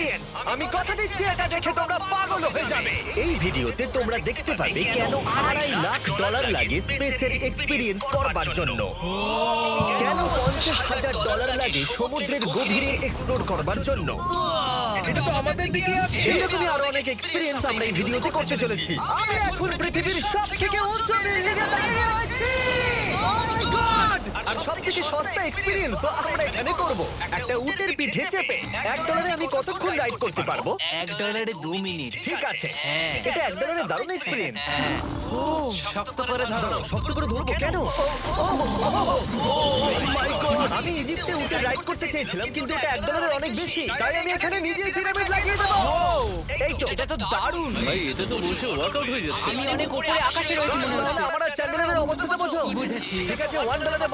Experience আমি কথা দিচ্ছি এটা দেখে তোমরা পাগল হয়ে যাবে। এই ভিডিওতে তোমরা দেখতে পাবে কেন আড়াই লাখ ডলার লাগে স্পেসের এক্সপিরিয়েন্স করবার জন্য। কেন পঞ্চাশ হাজার ডলার লাগে সমুদ্রের গভীরে এক্সপ্লোর করবার জন্য। এটা তো আমাদের দিকে আসছে। এইরকমই আরও অনেক এক্সপিরিয়েন্স আমরা এই ভিডিওতে করতে চলেছি। আমি এখন পৃথিবীর সব থেকে উচ্চ বিল্ডিং এ দাঁড়িয়ে আছি! আর সব থেকে সস্তা এক্সপিরিয়েন্স আমরা এখানে করব। একটা উটের পিঠে চেপে এক ডলারে আমি কতক্ষণ রাইড করতে পারব? এক ডলারে দু মিনিট। ঠিক আছে। হ্যাঁ। এটা এক ডলারে দারুণ এক্সপিরিয়েন্স শক্ত করে ধরো। শক্ত করে ধরবো কেন! আমি ইজিপ্টে উটে রাইড করতে চেয়েছিলাম কিন্তু এটা এক ডলারের অনেক বেশি তাই আমি এখানে নিজেই পিরামিড লাগিয়ে দেবো। এই তো। এটা তো দারুণ। ভাই এতে তো বসে ওয়ার্কআউট হয়ে যাচ্ছে। আমি অনেক উপরে আকাশে রয়েছি মনে হচ্ছে। আমার আর চ্যান্ডেলের অবস্থাটা বোঝো। বুঝেছি। ঠিক আছে ওয়ান ডলারে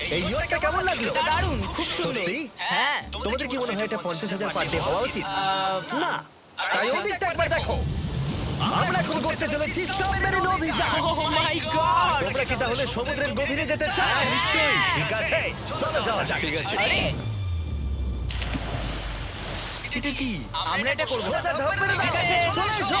এই ইয়রটা কেমন লাগল? এটা দারুণ খুব সুন্দর। সত্যি? হ্যাঁ। তোমাদের কি মনে হয় এটা পঞ্চাশ হাজার পার ডে হওয়া উচিত? না। তাই ওদিকটা একবার দেখো। আমরা এখন করতে চলেছি সাবমেরিন অভিযান। ও মাই গড তোমরা কি তাহলে সমুদ্রের গভীরে যেতে চাও? নিশ্চয়ই। ঠিক আছে। চলো যাওয়া যাক। ঠিক আছে। আরে! এটা কি? আমরা এটা করব। সোজা ঝাঁপ মেরে দাও। ঠিক আছে। চলে এসো।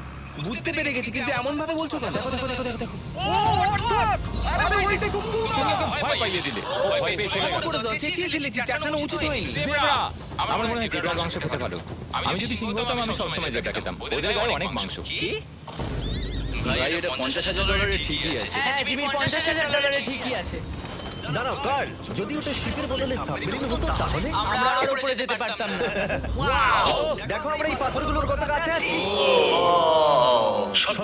বুঝতে পেরে গেছি কিন্তু এমন ভাবে বলছো কেন? দেখো দেখো দেখো দেখো ও অর্থক আরে ওই দেখো তুমি ওকে ভয় পাইয়ে দিলে। ভয় পেয়ে চলে গেল। করে দাও চেঁচিয়ে ফেলেছি চাচানো উচিত হয়নি। জেব্রা আমার মনে হয় জেব্রার মাংস খেতে ভালো। আমি যদি সিংহ হতাম আমি সবসময় জেব্রা খেতাম। ওদের গায়ে অনেক মাংস। ভাই এটা পঞ্চাশ হাজার ডলারের ঠিকই আছে। হ্যাঁ জিমির পঞ্চাশ হাজার ডলারে ঠিকই আছে। দাঁড়াও কার্ল যদি ওটা শিপের বদলে সাবমেরিন হতো তাহলে? আমরা আর উপরে যেতে পারতাম না। দেখো আমরা এই পাথরগুলোর কত কাছে আছি।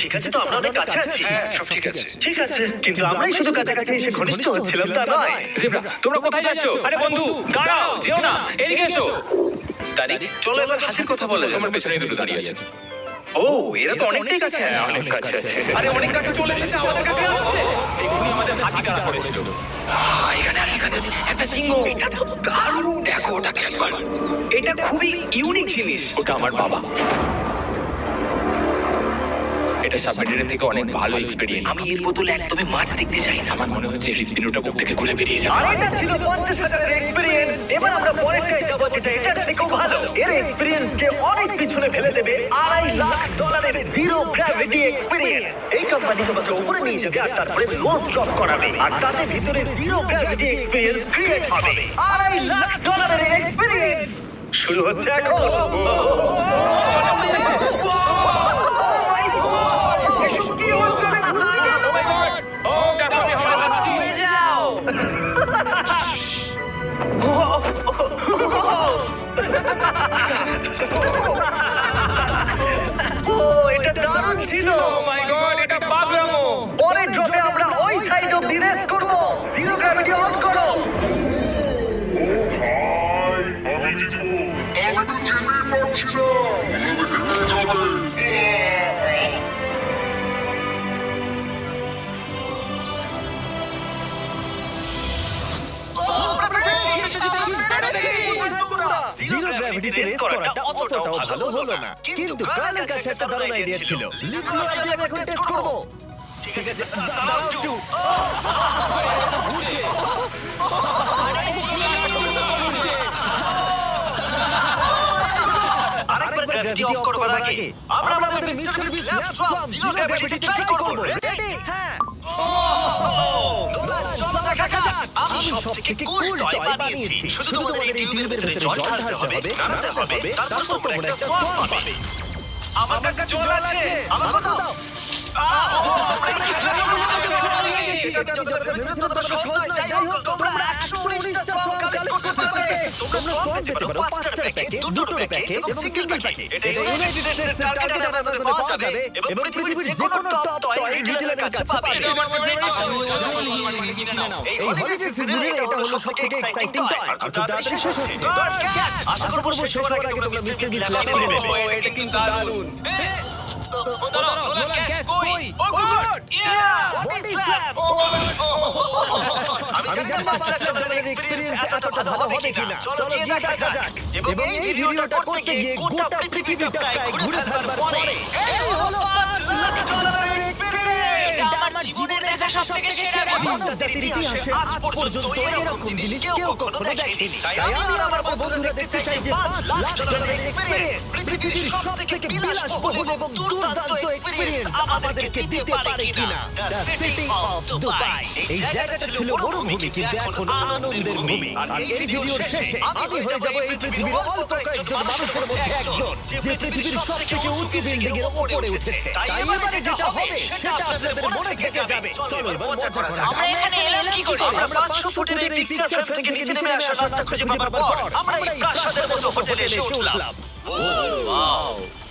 ঠিক আছে তো আমরা অনেক কাছে আছি। হ্যাঁ সব ঠিক আছে। ঠিক আছে কিন্তু আমরাই শুধু কাছাকাছি এসে ঘনিষ্ঠ হচ্ছিলাম তা নয়। জেব্রা তোমরা কোথায় যাচ্ছ? আরে বন্ধু দাঁড়াও যেও না এদিকে এসো। তারিখ চলো এবার হাসির কথা বলে আমার পেছনে দুটো দাঁড়িয়ে আছে। ও এরা তো অনেকটাই কাছে হ্যাঁ, অনেক কাছে আছে। আরে অনেক কাছে চলে এসেছে আমাদের কাছে আসছে এক্ষুনি আমাদের হাতি কাটা পড়েছিল। এখানে একটা দারুণ। দেখো একবার। এটা খুবই ইউনিক জিনিস। ওটা আমার বাবা। এটা সাবমেরিনের থেকে অনেক ভালো এক্সপেরিয়েন্স আমি এর বদলে একদমই মাছ দেখতে চাই না আমার মনে হচ্ছে হৃদপিণ্ড ওটা বুক থেকে খুলে বেরিয়ে যাবে আর এটা ছিল পঞ্চাশ হাজারের এক্সপিরিয়েন্স এবার আমরা পরেরটায় যাব যেটা এটার থেকেও ভালো এর এক্সপিরিয়েন্স কে অনেক পিছনে ফেলে দেবে আড়াই লাখ ডলারের জিরো গ্র্যাভিটি এক্সপিরিয়েন্স এই কোম্পানি তোমাকে উপরে নিয়ে যাবে আর তারপরে নন স্টপ করাবে আর তাতে ভিতরে জিরো গ্র্যাভিটি এক্সপিরিয়েন্স ক্রিয়েট হবে আড়াই লাখ ডলারের এক্সপিরিয়েন্স শুরু হচ্ছে এখন জিরো গ্র্যাভিটিতে রেস করাটা অতটাও ভালো হলো না কিন্তু কালের কাছে একটা দারুণ আইডিয়া ছিল ব্লোয়ার দিয়ে আমি এখন টেস্ট করব ঠিক আছে দাঁড়াও একটু গ্র্যাভিটি অফ করবার আগে আমরা আমাদের mister Beast lab from zero গ্র্যাভিটিতে try করব রেডি হ্যাঁ নোলান, চলো। আমি সবথেকে কুল টয় বানিয়েছি। শুধু তোমাদের এই টিউবের ভেতরে জল ঢালতে হবে নাড়াতে হবে তারপর তোমরা একটা সোয়াম পাবে। আমার কাছে জল আছে। আমার কথা দাও। তোমরা 119টা সোয়াম কালেক্ট করতে পারবে। তোমরা সোয়াম পেতে পারো। পাঁচটার প্যাকে, দুটোর প্যাকে এবং সিঙ্গেল প্যাকে। এটা ইউনাইটেড স্টেটসের টার্গেট অ্যামাজনে পাওয়া যাবে এবং পৃথিবীর যে কোনো টপ টয় রিটেলারের কাছে পাবে। এই হলিডে সিজনের এটা হলো সবথেকে এক্সাইটিং টয় আর খুব তাড়াতাড়ি শেষ হচ্ছে। আশা করব শেষ হওয়ার আগে তোমরা মিস্টার বিস ল্যাব কিনে নেবে। এটা কিন্তু দারুণ। বডি স্ল্যাম আমি জানি না বাচ্চাদের ডলারের এক্সপেরিয়েন্স এতটা ভালো হবে কিনা চলো গিয়ে দেখা যাক এবং এই ভিডিওটা করতে গিয়ে গোটা পৃথিবীটা প্রায় ঘুরে ফেলবার পরে এই হলো সবথেকে সেরা মানব জাতির ইতিহাসে। আজ পর্যন্ত এরকম জিনিস কেউ কখনো দেখেনি। তাই আমি আমার বন্ধুরা দেখতে চাই যে পাঁচ লাখ ডলারের এক্সপেরিয়েন্স পৃথিবীর সব বিলাসবহুল এবং দুর্দান্ত এক্সপেরিয়েন্স আমাদেরকে দিতে পারে কিনা। দ্য সিটি অফ দুবাই এই জায়গাটা ছিল মরুভূমি কিন্তু এখন আনন্দের ভূমি। আর এই ভিডিওর শেষে আমি হয়ে যাব এই পৃথিবীর অল্প কয়েকজন মানুষের মধ্যে একজন যে পৃথিবীর সব উঁচু বিল্ডিং এর উপরে উঠেছে তাই এবারে যেটা হবে সেটা আপনাদের মনে থেকে যাবে চলো এবার মজা করা যাক। আমরা এখানে এলাম কি করে? আমরা পাঁচশো ফুটের এই পিকচার ফ্রেম থেকে নিচে নেমে আসা রাস্তা খুঁজে পাবার পর আমরা এই প্রাসাদের মতো হোটেলে এসে উঠলাম।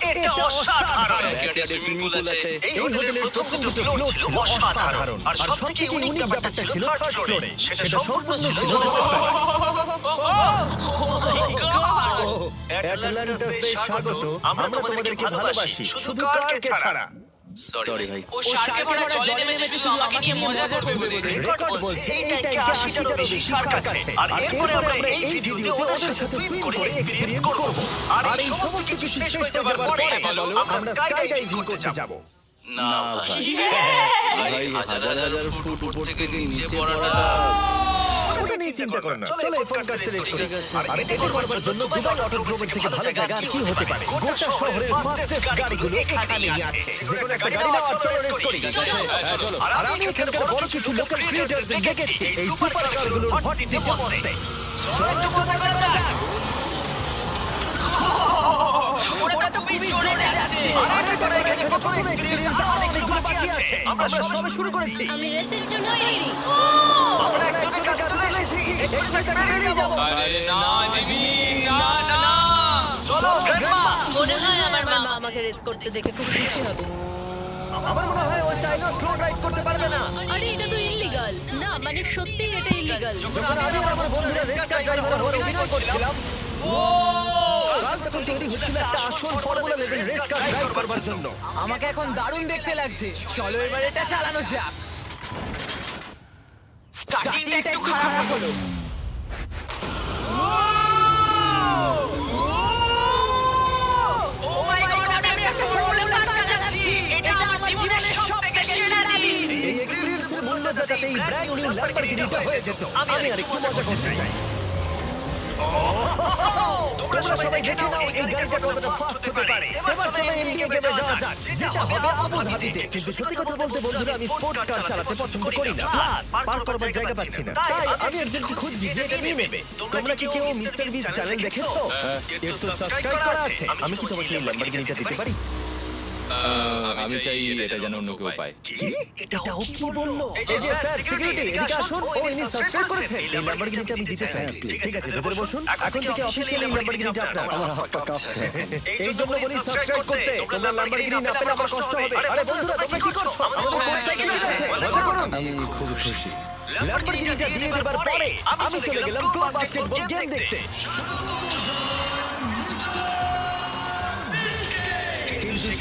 এটা অসাধারণ। ব্যাকইয়ার্ডে সুইমিং পুল আছে। এই হোটেলের প্রথম দুটো ফ্লোর ছিল অসাধারণ। আর সবথেকে ইউনিক ব্যাপারটা ছিল থার্ড ফ্লোরে সেটা সম্পূর্ণ ছিল অ্যাটলান্টাসে স্বাগত। আমরা তোমাদেরকে ভালোবাসি। শুধু কারকে ছাড়া সরি ভাই। ও শার্কে ভরা জলে নেমেছে শুধু আমাকে নিয়ে মজা করবে বলে। রেকর্ড বলছে এই ট্যাঙ্কে আশিটারও বেশি শার্ক আছে? আর এরপরে আমরা এই ভিডিওতে ওদের সাথে সুইম করে এক্সপেরিয়েন্স করব। আর এই সমস্ত কিছু শেষ হয়ে যাবার পরে আমরা স্কাই ডাইভিং করতে যাব। না ভাই। ভাই হাজার হাজার ফুট উপর থেকে নিচে পড়াটা চিন্তা করো না। চলো ফোন কার্ডসের আর এটা করবার জন্য দুবাই অটোড্রোমের থেকে ভালো জায়গা আর কি হতে পারে? গোটা শহরের ফাস্টেস্ট গাড়িগুলো এখানেই আছে। যে কোনো একটা গাড়ি নাও আর চলো রেস করি। হ্যাঁ চলো। আর আমি এখানকার বড় কিছু লোকাল ক্রিয়েটরদের দেখেছি। এই সুপার কারগুলোর হট সিটে বসতে চলো মজা করা যাক। ওটা তো খুবই জোরে যাচ্ছে। আরে তোরা এখানে প্রথম এক্সপেরিয়েন্স অনেকগুলো বাকি আছে। আমরা সবে শুরু করেছি। আমি রেসের জন্য তৈরি। আমরা একজনের কাছে করতে পারবে না এটা তো ইল্লিগাল না মানে এটা ইল্লিগাল আর একটা আসল ড্রাইভ করবার জন্য আমাকে এখন দারুণ দেখতে লাগছে। চলো এবার এটা চালানো যাক স্টার্টিংটা একটু খারাপ হলো ও মাই গড আমি একটা ফর্মুলা কার চালাচ্ছি এটা আমার একটু খারাপ হলো এই এক্সপেরিয়েন্সের মূল্য যাতে এই ব্র্যান্ড নিউ ল্যাম্বরগিনিটা হয়ে যেত আমি আর একটু মজা করতে চাই। তোমরা সবাই দেখে নাও এই গাড়িটা কতটা ফাস্ট হতে পারে। এবার চলো এমবিএ গেমে যাওয়া যাক। যেটা হবে আবু ধাবিতে কিন্তু সত্যি কথা বলতে বন্ধুরা আমি স্পোর্টস কার চালাতে পছন্দ করি না। প্লাস পার্ক করবার জায়গা পাচ্ছি না। তাই আমি একজনকে খুঁজছি যে এটা নিয়ে নেবে। তোমরা কি কেউ মিস্টার বিস চ্যানেল দেখেছ? এর তো সাবস্ক্রাইব করা আছে। আমি কি তোমাকে এই ল্যাম্বরগিনিটা দিতে পারি? আমি চাই এটা যেন অন্য কেউ পায়। কি? এটা ও কি বলল? এই যে স্যার সিকিউরিটি এদিকে আসুন। ও ইনি সাবস্ক্রাইব করেছেন। এই ল্যাম্বরগিনিটা আমি দিতে চাই ঠিক আছে ভেতরে বসুন। এখন থেকে অফিশিয়ালি এই ল্যাম্বরগিনিটা আপনার। আমার হাত পা কাঁপছে এই জন্য বলি সাবস্ক্রাইব করতে। তোমরা ল্যাম্বরগিনি না পেলে আমার কষ্ট হবে। আরে বন্ধুরা তোমরা কি করছ? আমাদের কোর্স সার্টিফিকেট আছে। মজা করুন। আমি খুব খুশি। ল্যাম্বরগিনিটা দিয়ে দেবার পরে আমি চলে গেলাম প্রো বাস্কেটবল গেম দেখতে।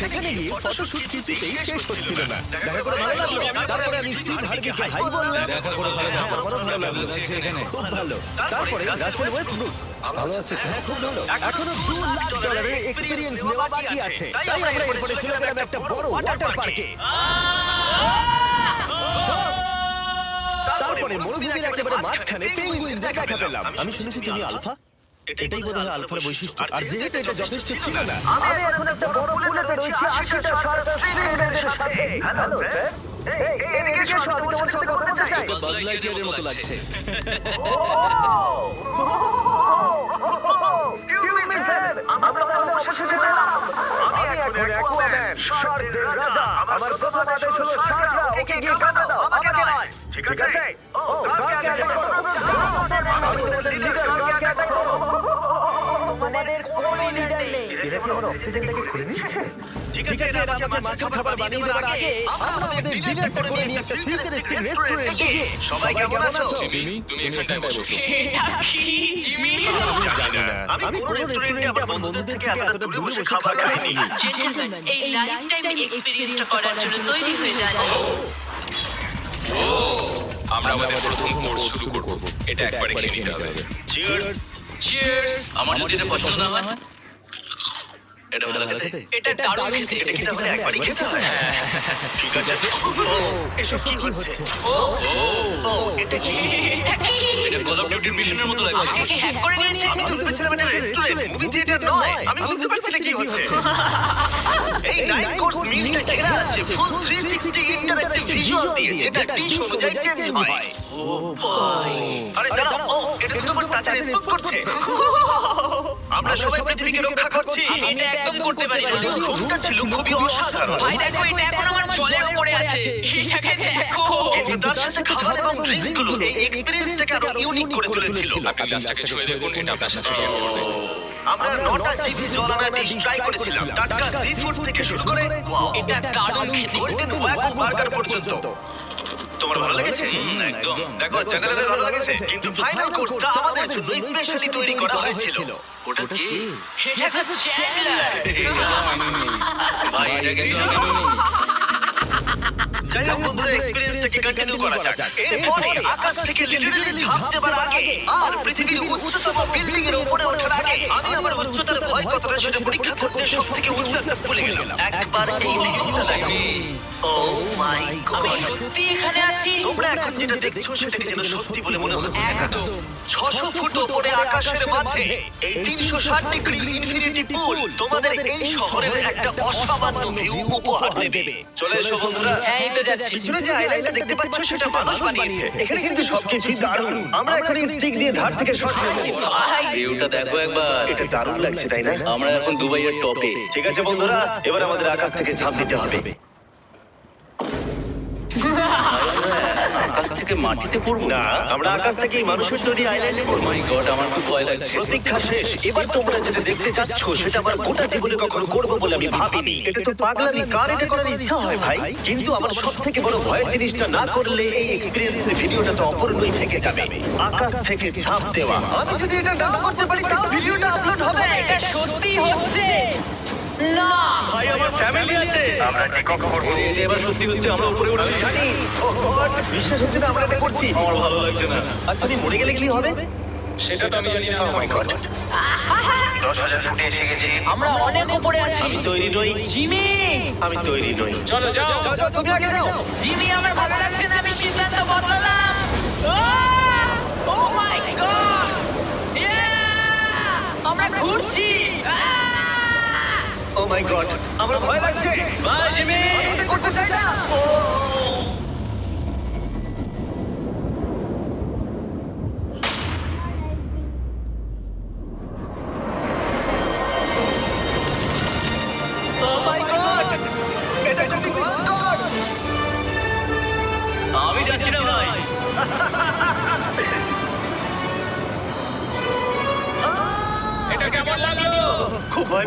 সেখানে গিয়ে ফটোশুট কিছুতেই শেষ হচ্ছিল না। দেখা করে ভালো লাগল। তারপরে আমি স্টিভ হার্ভিকে হাই বললাম। দেখা করে ভালো লাগল। আমারও ভালো লাগল। এখানে খুব ভালো। তারপরে রাসেল ওয়েস্টব্রুক ভালো আছে হ্যাঁ খুব ভালো। এখনও দু লাখ ডলারের এক্সপিরিয়েন্স নেওয়া বাকি আছে। তাই আমরা এরপরে চলে গেলাম একটা বড় ওয়াটার পার্কে তারপরে মরুভূমির একেবারে মাঝখানে পেঙ্গুইনদের দেখা পেলাম। আমি শুনেছি তুমি আলফা। এটাই বোধহয় আলফার বৈশিষ্ট্য। আর যেহেতু এটা যথেষ্ট ছিল না। আমি এখন একটা বড় পুলেতে রয়েছি আশিটা শার্ট স্পিরিটের সাথে। Hello sir. এই, এই, এদিকে এসো, আমি তোমার সাথে কথা বলতে চাই। বাজ লাইটিয়ারের মতো লাগছে। Excuse me, sir. আমরা তাহলে অবশেষে পেলাম। আমি এখন অ্যাকুয়াম্যান, শার্কদের রাজা। আমার প্রথম আদেশ হলো শার্করা ওকে গিয়ে কামড়ে দাও, আমাকে নয়। ঠিক আছে? ও, আমার অক্সিজেনটাকে খুলে নিচ্ছে? ঠিক আছে এরা আমাকে মাছের খাবার বানিয়ে দেওয়ার আগে আমরা আমাদের ডিনারটা করে নিয়ে একটা ফিউচারিস্টিক রেস্টুরেন্টে গিয়ে। সবাই কেমন আছো? জিমি তুমি এখানটায় বসো। জিমি আমি জানি না। আমি কোন রেস্টুরেন্টে আমার বন্ধুদের থেকে এতটা দূরে বসে খাবার খাইনি। জেন্টলম্যান এই লাইফ টাইম এক্সপেরিয়েন্সটা করার জন্য তৈরি হয়ে যান আমরা আমাদের প্রথম কোর্স শুরু করব। এটা একবারে খেয়ে নিতে হবে। চিয়ার্স চিয়ার্স আমার যদি পছন্দ না হয় এটা ভালো খেতে? এটা দারুণ খেতে। এটা তাহলে একবারই খেতে। হয়? ঠিক আছে। ও, এসব কি হচ্ছে? ও, এটা কি? এটা কল অফ ডিউটির মিশনের মতো লাগছে। আমাকে হ্যাক করে নিয়েছে আমি তো ভেবেছিলাম এটা রেস্টুরেন্ট, মুভি থিয়েটার নয়। আমি বুঝতে পারছি না কি হচ্ছে। এই নাইন কোর্স মিলটা ঘেরা আছে ফুল 360 ইন্টারেক্টিভ ভিজুয়াল দিয়ে যেটা ডিশ অনুযায়ী চেঞ্জ হয়। আরে দাঁড়াও। ও এটা তো তোমার টাচে রেসপন্স করছে আমরা সবাই পৃথিবীকে রক্ষা করছি। আমি এটা একদম করতে পারি না যদিও রুমটা ছিল খুবই অসাধারণ। ভাই দেখো এটা এখন আমার জলের উপরে আছে। এটাকে দেখো। কিন্তু তার সাথে খাবার এবং ড্রিঙ্কগুলো এই এক্সপেরিয়েন্সটাকে আরও ইউনিক করে তুলেছিল। আপনি গ্লাসটাকে ছুঁয়ে দেখুন এটা আপনার সাথে শেয়ার করবে আমরা নটা জিবি জলানা ডিশ ট্রাই করেছিলাম। টাটকা সি ফুড থেকে শুরু করে এটা দারুণ খেতে। গোল্ডেন ওয়াগু বার্গার পর্যন্ত। তোমার ভালো লেগেছে? একদম। দেখো চ্যানেলের ভালো লেগেছে? কিন্তু ফাইনাল কোর্সটা আমাদের জন্য স্পেশালি তৈরি করা হয়েছিল। ওটা কি? এটা তো ভাই এটা কিন্তু যাই হোক বন্ধুরা এক্সপেরিয়েন্সটাকে কন্টিনিউ করা যাক। এরপরে আকাশ থেকে লিটারালি ঝাঁপ দেওয়ার আগে আর পৃথিবীর উচ্চতম বিল্ডিং এর উপরে ওঠার আগে আমি আমার উচ্চতার ভয় কতটা সেটা পরীক্ষা করতে সব থেকে উঁচু একটা গেলাম। একবার এই ভিউটা দেখো ও মাই গড সত্যি এখানে আছি। তোমরা এখন যেটা দেখছ সেটাকে যেন সত্যি বলে মনে হচ্ছে। একদম। ছশো ফুট উপরে আকাশের মাঝে এই তিনশো ষাট ডিগ্রি ইনফিনিটি পুল তোমাদের এই শহরের একটা অসামান্য ভিউ উপহার দেবে চলে এসো বন্ধুরা যাচ্ছি। পিছনে যে আইল্যান্ডটা দেখতে পাচ্ছ সেটা মানুষ বানিয়েছে। এখানে কিন্তু সবকিছু দারুণ। আমরা এখন এই স্টিক দিয়ে ধার থেকে শট নেব। ভিউটা দেখো একবার। এটা দারুণ লাগছে তাই না? আমরা এখন দুবাইয়ের টপে। ঠিক আছে বন্ধুরা এবার আমাদের আকাশ থেকে ঝাঁপ দিতে হবে। থেকে মাটিতে পড়ব না আমরা আকাশ থেকে মানুষের তৈরি আইল্যান্ডে ও মাই গড আমার খুব ভয় লাগছে। প্রতীক্ষা শেষ। এবার তোমরা যেটা দেখতে যাচ্ছ সেটা আমার গোটা জীবনে কখনো করব বলে আমি ভাবিনি। এটা তো পাগলামি কার এটা করার ইচ্ছা হয় ভাই? কিন্তু আমার সব থেকে বড় ভয়ের জিনিসটা না করলে এই এক্সপিরিয়েন্সের ভিডিওটা তো অপূর্ণই থেকে যাবে। আকাশ থেকে ঝাঁপ দেওয়া। আমি যদি এটা না করতে পারি তাও ভিডিওটা আপলোড হবে। এটা সত্যি হচ্ছে। ভাই আমার ফ্যামিলি আছে আমরা টেক অফ করব এবার সত্যি হচ্ছে আমরা উপরে উঠে জানি ও গড বিশ্বাস হচ্ছে না আমরা এটা করছি আমার ভালো লাগছে না আর তুমি মরে গেলে কি হবে সেটা তো আমি জানি না মাই গড 10000 ফুটে এসে গেছি আমরা অনেক উপরে আছি আমি তৈরি নই জিমি আমি তৈরি নই চলো যাও যাও, তুমি আগে যাও জিমি আমার ভালো লাগছে না আমি সিদ্ধান্ত বদলালাম ও মাই গড আমরা ঘুরছি! ও মাই গড আমার ভয় লাগছে বাই জিমি! করতে চাই না।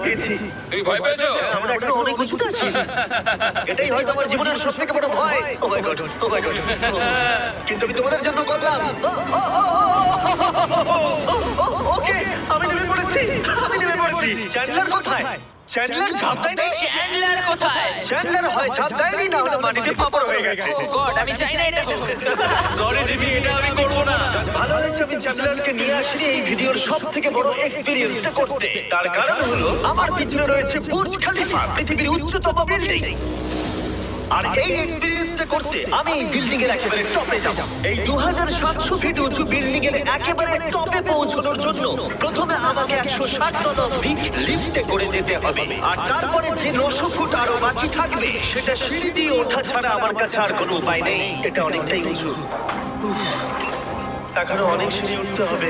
খুব তুমি ভয় পেয়েছ আমরা এখন অনেক উঁচুতে আছি এটাই হয়তো আমার জীবনের সব বড় ভয় ও my god O my god কিন্তু আমি তোমাদের জন্য করলাম ওকে আমি নেমে পড়েছি আমি নেমে পড়েছি চ্যান্ডলার কোথায় চ্যান্ডলার ঝাঁপ চ্যান্ডলার কোথায়? চ্যান্ডলার হয় ঝাঁপ দেয়নি না হলে মাটিতে পাপড় হয়ে গেছে। গড আমি চাই না এটা হোক। সরি দিদি এটা আমি করব না। ভালো হয়েছে আমি চ্যান্ডলারকে নিয়ে আসছি এই ভিডিওর সব থেকে বড় এক্সপেরিয়েন্সটা করতে। তার কারণ হলো আমার পিছনে রয়েছে বুর্জ খলিফা পৃথিবীর উচ্চতম বিল্ডিং আর এই এক্সপেরিয়েন্সটা করতে আমি এই বিল্ডিং এর একেবারে টপে যাব। এই 2700 ফিট উঁচু বিল্ডিং এর একেবারে টপে পৌঁছানোর জন্য প্রথমে আমাকে 160 টন ফিট লিফটে করে যেতে হবে। আর তারপরে যে 900 ফুট আরও বাকি থাকবে, সেটা সিঁড়ি দিয়ে ওঠা ছাড়া আমার কাছে আর কোনো উপায় নেই। এটা অনেকটাই উঁচু। এখনও অনেক সিঁড়ি উঠতে হবে।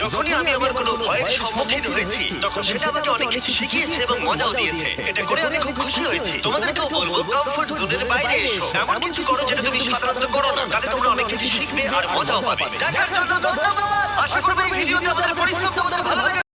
যখনই আমি আমার কোনো ভয়ের সম্মুখীন হয়েছি তখন সেটা আমাকে অনেক কিছু শিখিয়েছে এবং মজাও দিয়েছে। এটা করে আমি খুব খুশি হয়েছি। তোমাদেরকেও বলব কমফোর্ট জোনের বাইরে এসো। এমন কিছু করো যেটা তুমি সাধারণত করো না তাহলে তোমরা অনেক কিছু শিখবে আর মজাও পাবে। দেখার জন্য ধন্যবাদ। আশা করি ভিডিওটি আপনাদের পরিশ্রম তোমাদের ভালো লেগেছে